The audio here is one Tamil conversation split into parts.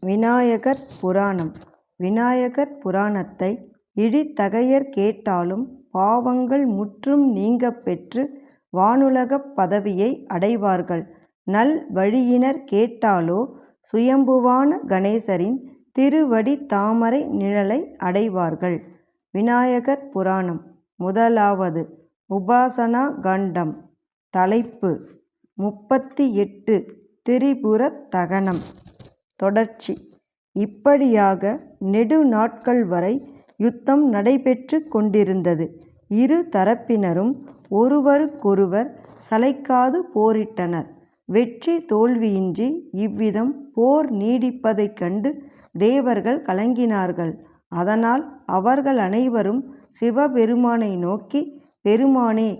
விநாயகர் புராணம் விநாயகர் புராணத்தை இழித்தகையர் கேட்டாலும் பாவங்கள் முற்றும் நீங்கப் பெற்று வானுலகப் பதவியை அடைவார்கள். நல் வழியினர் கேட்டாலோ சுயம்புவான கணேசரின் திருவடி தாமரை நிழலை அடைவார்கள். விநாயகர் புராணம் முதலாவது உபாசனா கண்டம் தலைப்பு முப்பத்தி எட்டு திரிபுரத் தகனம் தொடர்ச்சி இப்படியாக நெடு நாட்கள் வரை யுத்தம் நடைபெற்று கொண்டிருந்தது. இரு தரப்பினரும் ஒருவருக்கொருவர் சளைக்காது போரிட்டனர். வெற்றி தோல்வியின்றி இவ்விதம் போர் நீடிப்பதைக் கண்டு தேவர்கள் கலங்கினார்கள். அதனால் அவர்கள் அனைவரும் சிவபெருமானை நோக்கி பெருமானே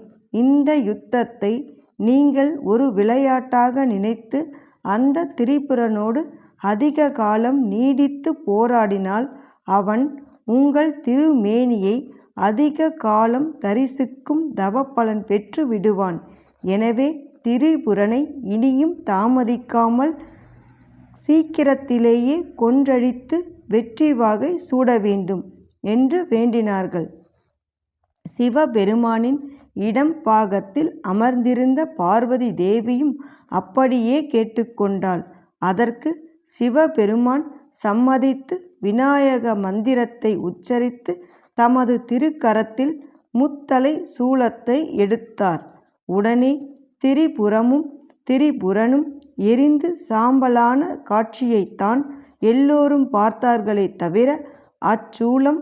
இந்த யுத்தத்தை நீங்கள் ஒரு விளையாட்டாக நினைத்து அந்த திரிபுரனோடு அதிக காலம் நீடித்துப் போராடினால் அவன் உங்கள் திருமேனியை அதிக காலம் தரிசிக்கும் தவப்பலன் பெற்று விடுவான். எனவே திரிபுரனை இனியும் தாமதிக்காமல் சீக்கிரத்திலேயே கொன்றழித்து வெற்றி வாகை சூட வேண்டும் என்று வேண்டினார்கள். சிவபெருமானின் இடம் பாகத்தில் அமர்ந்திருந்த பார்வதி தேவியும் அப்படியே கேட்டுக்கொண்டாள். அதற்கு சிவபெருமான் சம்மதித்து விநாயக மந்திரத்தை உச்சரித்து தமது திருக்கரத்தில் முத்தலை சூலத்தை எடுத்தார். உடனே திரிபுரமும் திரிபுரனும் எரிந்து சாம்பலான காட்சியைத்தான் எல்லோரும் பார்த்தார்களே தவிர அச்சூலம்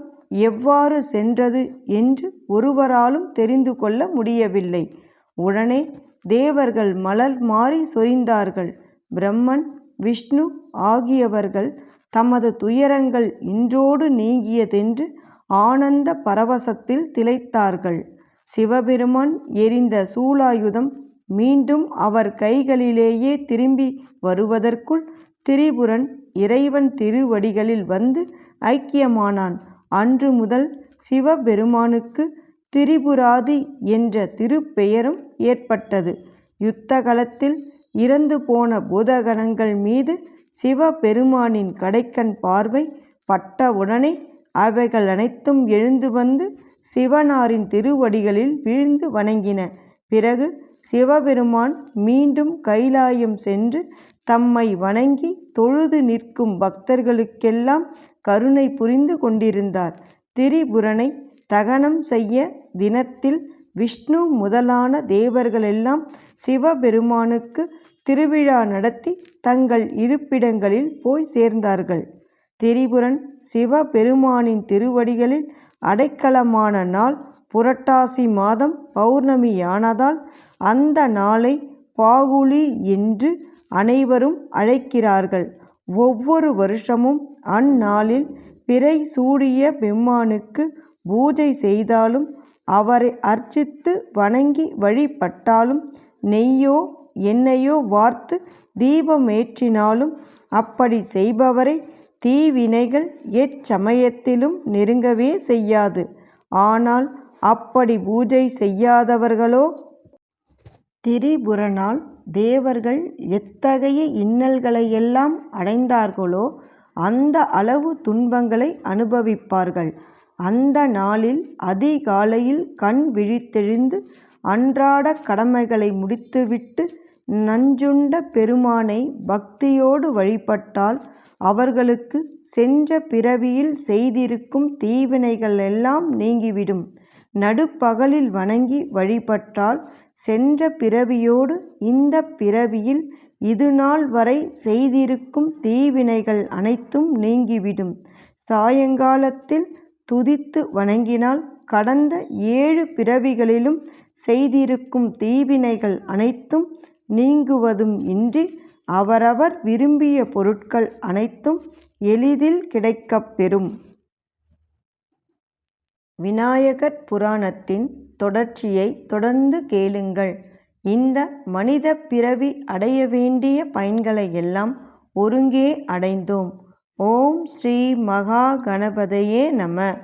எவ்வாறு சென்றது என்று ஒருவராலும் தெரிந்து கொள்ள முடியவில்லை. உடனே தேவர்கள் மலர் மாறி சொரிந்தார்கள். பிரம்மன் விஷ்ணு ஆகியவர்கள் தமது துயரங்கள் இன்றோடு நீங்கியதென்று ஆனந்த பரவசத்தில் திளைத்தார்கள். சிவபெருமான் எறிந்த சூலாயுதம் மீண்டும் அவர் கைகளிலேயே திரும்பி வருவதற்குள் திரிபுரன் இறைவன் திருவடிகளில் வந்து ஐக்கியமானான். அன்று முதல் சிவபெருமானுக்கு திரிபுராதி என்ற திருப்பெயரும் ஏற்பட்டது. யுத்த இறந்து போன பூதகணங்கள் மீது சிவபெருமானின் கடைக்கண் பார்வை பட்டவுடனே அவைகள் அனைத்தும் எழுந்து வந்து சிவனாரின் திருவடிகளில் வீழ்ந்து வணங்கின. பிறகு சிவபெருமான் மீண்டும் கைலாயம் சென்று தம்மை வணங்கி தொழுது நிற்கும் பக்தர்களுக்கெல்லாம் கருணை புரிந்து கொண்டிருந்தார். திரிபுரனை தகனம் செய்ய தினத்தில் விஷ்ணு முதலான தேவர்களெல்லாம் சிவபெருமானுக்கு திருவிழா நடத்தி தங்கள் இருப்பிடங்களில் போய் சேர்ந்தார்கள். திரிபுரன் சிவபெருமானின் திருவடிகளில் அடைக்கலமான நாள் புரட்டாசி மாதம் பௌர்ணமியானதால் அந்த நாளை பாகுலி என்று அனைவரும் அழைக்கிறார்கள். ஒவ்வொரு வருஷமும் அந்நாளில் பிறை சூடிய பெம்மானுக்கு பூஜை செய்தாலும் அவரை அர்ச்சித்து வணங்கி வழிபட்டாலும் நெய்யோ என்னையோ வார்த்து தீபமேற்றினாலும் அப்படி செய்பவரை தீவினைகள் எச்சமயத்திலும் நெருங்கவே செய்யாது. ஆனால் அப்படி பூஜை செய்யாதவர்களோ திரிபுரனால் தேவர்கள் எத்தகைய இன்னல்களையெல்லாம் அடைந்தார்களோ அந்த அளவு துன்பங்களை அனுபவிப்பார்கள். அந்த நாளில் அதிகாலையில் கண் விழித்தெழுந்து அன்றாட கடமைகளை முடித்துவிட்டு நஞ்சுண்ட பெருமானை பக்தியோடு வழிபட்டால் அவர்களுக்கு சென்ற பிறவியில் செய்திருக்கும் தீவினைகள் எல்லாம் நீங்கிவிடும். நடுப்பகலில் வணங்கி வழிபட்டால் சென்ற பிறவியோடு இந்த பிறவியில் இதுநாள் வரை செய்திருக்கும் தீவினைகள் அனைத்தும் நீங்கிவிடும். சாயங்காலத்தில் துதித்து வணங்கினால் கடந்த ஏழு பிறவிகளிலும் செய்திருக்கும் தீவினைகள் அனைத்தும் நீங்குவதும் இன்றி அவரவர் விரும்பிய பொருட்கள் அனைத்தும் எளிதில் கிடைக்கப்பெறும் விநாயகர் புராணத்தின் தொடர்ச்சியைத் தொடர்ந்து கேளுங்கள். இந்த மனிதப் பிறவி அடைய வேண்டிய பயன்களை எல்லாம் ஒருங்கே அடைந்தோம். ஓம் ஸ்ரீ மகா கணபதையே நம